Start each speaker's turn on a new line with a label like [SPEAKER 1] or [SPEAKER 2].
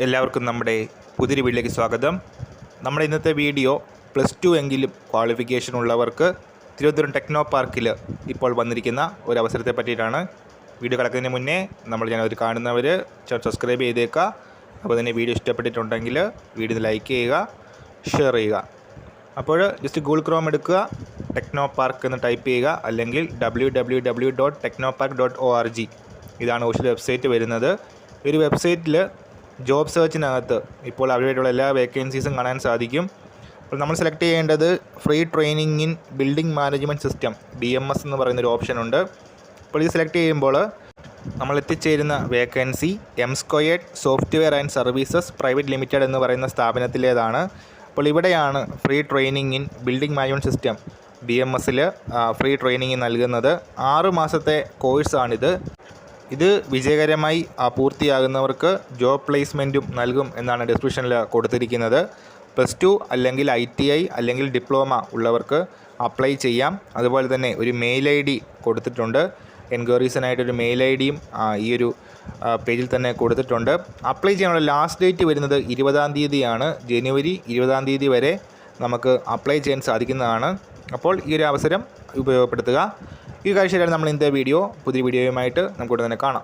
[SPEAKER 1] എല്ലാവർക്കും നമ്മുടെ പുതിരി വീട്ടിലേക്ക് സ്വാഗതം. നമ്മുടെ ഇന്നത്തെ വീഡിയോ പ്ലസ് ടു എങ്കിലും ക്വാളിഫിക്കേഷൻ ഉള്ളവർക്ക് തിരുവനന്തപുരം ടെക്നോ പാർക്കിൽ ഇപ്പോൾ വന്നിരിക്കുന്ന ഒരു അവസരത്തെ പറ്റിയിട്ടാണ് വീഡിയോ കിടക്കുന്നതിന് മുന്നേ നമ്മൾ ഞാനത് കാണുന്നവർ സബ്സ്ക്രൈബ് ചെയ്തേക്കുക അപ്പോൾ തന്നെ വീഡിയോ ഇഷ്ടപ്പെട്ടിട്ടുണ്ടെങ്കിൽ വീഡിയോ ലൈക്ക് ചെയ്യുക ഷെയർ ചെയ്യുക. അപ്പോൾ ജസ്റ്റ് ഗൂഗിൾ ക്രോം എടുക്കുക ടെക്നോ പാർക്ക് എന്ന് ടൈപ്പ് ചെയ്യുക അല്ലെങ്കിൽ W W W dot Techno Park dot O R G ഇതാണ് ഓഷ്യൽ വെബ്സൈറ്റ് വരുന്നത്. ഈ ഒരു വെബ്സൈറ്റിൽ ജോബ് സെർച്ചിനകത്ത് ഇപ്പോൾ അവരുമായിട്ടുള്ള എല്ലാ വേക്കൻസീസും കാണാൻ സാധിക്കും. അപ്പോൾ നമ്മൾ സെലക്ട് ചെയ്യേണ്ടത് free training in building management system B M S എന്ന് പറയുന്നൊരു ഓപ്ഷൻ ഉണ്ട്. അപ്പോൾ ഇത് സെലക്ട് ചെയ്യുമ്പോൾ നമ്മൾ എത്തിച്ചേരുന്ന vacancy M squared software and services private limited എന്ന് പറയുന്ന സ്ഥാപനത്തിലേതാണ്. അപ്പോൾ ഇവിടെയാണ് free training in building management system B M എസിൽ ഫ്രീ ട്രെയിനിങ് നൽകുന്നത്. ആറ് മാസത്തെ കോഴ്സാണിത് ഇത് വിജയകരമായി പൂർത്തിയാകുന്നവർക്ക് ജോബ് പ്ലേസ്മെന്റും നൽകും എന്നാണ് ഡിസ്ക്രിപ്ഷനിൽ കൊടുത്തിരിക്കുന്നത്. പ്ലസ് ടു അല്ലെങ്കിൽ ഐ ടി ഐ അല്ലെങ്കിൽ ഡിപ്ലോമ ഉള്ളവർക്ക് അപ്ലൈ ചെയ്യാം. അതുപോലെ തന്നെ ഒരു മെയിൽ ഐ ഡി കൊടുത്തിട്ടുണ്ട്. എൻക്വയറീസിനായിട്ടൊരു മെയിൽ ഐ ഡിയും ഈ ഒരു പേജിൽ തന്നെ കൊടുത്തിട്ടുണ്ട്. അപ്ലൈ ചെയ്യാനുള്ള ലാസ്റ്റ് ഡേറ്റ് വരുന്നത് ഇരുപതാം തീയതിയാണ്. ജനുവരി ഇരുപതാം തീയതി വരെ നമുക്ക് അപ്ലൈ ചെയ്യാൻ സാധിക്കുന്നതാണ്. അപ്പോൾ ഈ ഒരു അവസരം ഉപയോഗപ്പെടുത്തുക. ഈ കാഴ്ചയിലാണ് നമ്മൾ ഇന്നത്തെ വീഡിയോ. പുതിയ വീഡിയോയുമായിട്ട് നമുക്ക് ഉടനെ തന്നെ കാണാം.